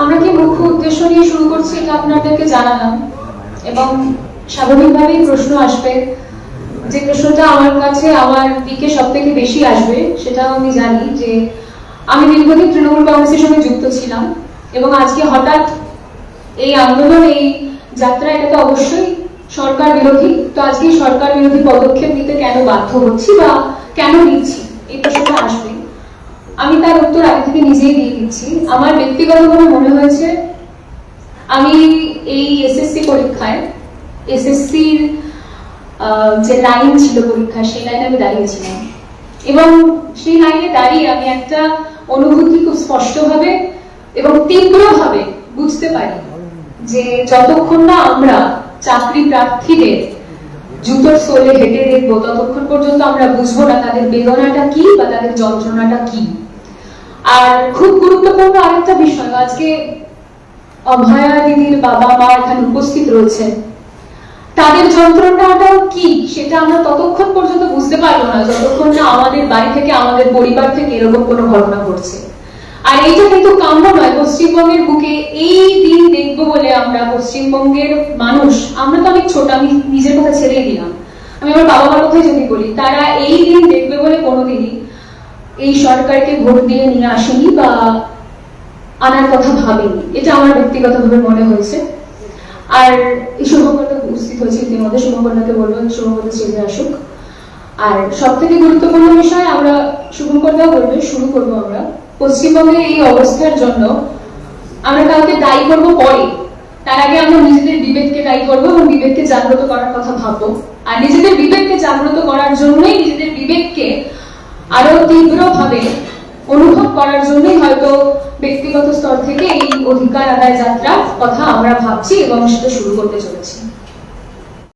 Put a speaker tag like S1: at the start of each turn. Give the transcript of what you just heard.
S1: আমরা কি মুখ্য উদ্দেশ্য নিয়ে শুরু করছি এটা আপনাদেরকে জানালাম। এবং স্বাভাবিকভাবেই প্রশ্ন আসবে। যে প্রশ্নটা আমার কাছে আমার দিকে সব থেকে বেশি আসবে, সেটাও আমি জানি যে আমি দীর্ঘদিন তৃণমূল কংগ্রেসের সঙ্গে যুক্ত ছিলাম এবং আজকে হঠাৎ এই আন্দোলন, এই যাত্রা, এটা তো অবশ্যই সরকার বিরোধী। তো আজকে সরকার বিরোধী পদক্ষেপ নিতে কেন বাধ্য হচ্ছি বা কেন নিচ্ছি? এই প্রশ্নটা আসবে। আমি তার উত্তর আগে থেকে নিজেই দিয়ে দিচ্ছি। আমার ব্যক্তিগতভাবে মনে হয়েছে, আমি এই এসএসসি পরীক্ষায় এসএসসির যে লাইন ছিল পরীক্ষা সেই লাইনে আমি দাঁড়িয়েছিলাম। এবং সেই লাইনে দাঁড়িয়ে আমি একটা অনুভূতি খুব স্পষ্টভাবে এবং তীব্রভাবে বুঝতে পারি যে যতক্ষণ না আমরা চাকরি প্রার্থীদের জুতোর সোলে হেঁটে দেখব ততক্ষণ পর্যন্ত আমরা বুঝব না তাদের বেদনাটা কি বা তাদের যন্ত্রণাটা কি। আর খুব গুরুত্বপূর্ণ আরেকটা বিষয়, আজকে অভয়া দিদির বাবা মা এখানে উপস্থিত রয়েছেন তাদের যন্ত্রণাটাও কি সেটা আমরা ততক্ষণ পর্যন্ত বুঝতে পারব না, যতক্ষণ না আমাদের বাড়ি থেকে, আমাদের পরিবার থেকে এরকম কোনো ঘটনা ঘটছে। আর এইটা কিন্তু কাম্য নয়, পশ্চিমবঙ্গের বুকে এই দিন দেখব বলে আমরা পশ্চিমবঙ্গের মানুষ, আমরা তো অনেক ছোট, আমি নিজের কথা ছেড়েই দিলাম। আমি আমার বাবা মার কথাই যদি বলি, তারা এই দিন দেখবে বলে কোনোদিনই এই সরকারকে ভোট দিয়ে নিয়ে আসেনি বা আনার কথা ভাবেনি। এটা আমার ব্যক্তিগতভাবে মনে হয়েছে। আর এই শুভকর্ণা উপস্থিত হয়েছে ইতিমধ্যে। শুভকর্ণাকে বলব শুভকর্ণা চেয়ে আসুক। আর সব থেকে গুরুত্বপূর্ণ বিষয় আমরা শুভকর্ণাও বলবে, শুরু করব আমরা। পশ্চিমবঙ্গের এই অবস্থার জন্য আমরা কাউকে দায়ী করব পরে। তার আগে আমরা নিজেদের বিবেককে দায়ী করব এবং বিবেককে জাগ্রত করার কথা ভাববো। আর নিজেদের বিবেককে জাগ্রত করার জন্যই নিজেদের বিবেককে আরও তীব্রভাবে অনুভব করার জন্যই হয়তো ব্যক্তিগত স্তর থেকে এই অধিকার আদায় যাত্রার কথা আমরা ভাবছি এবং সেটা শুরু করতে চলেছি।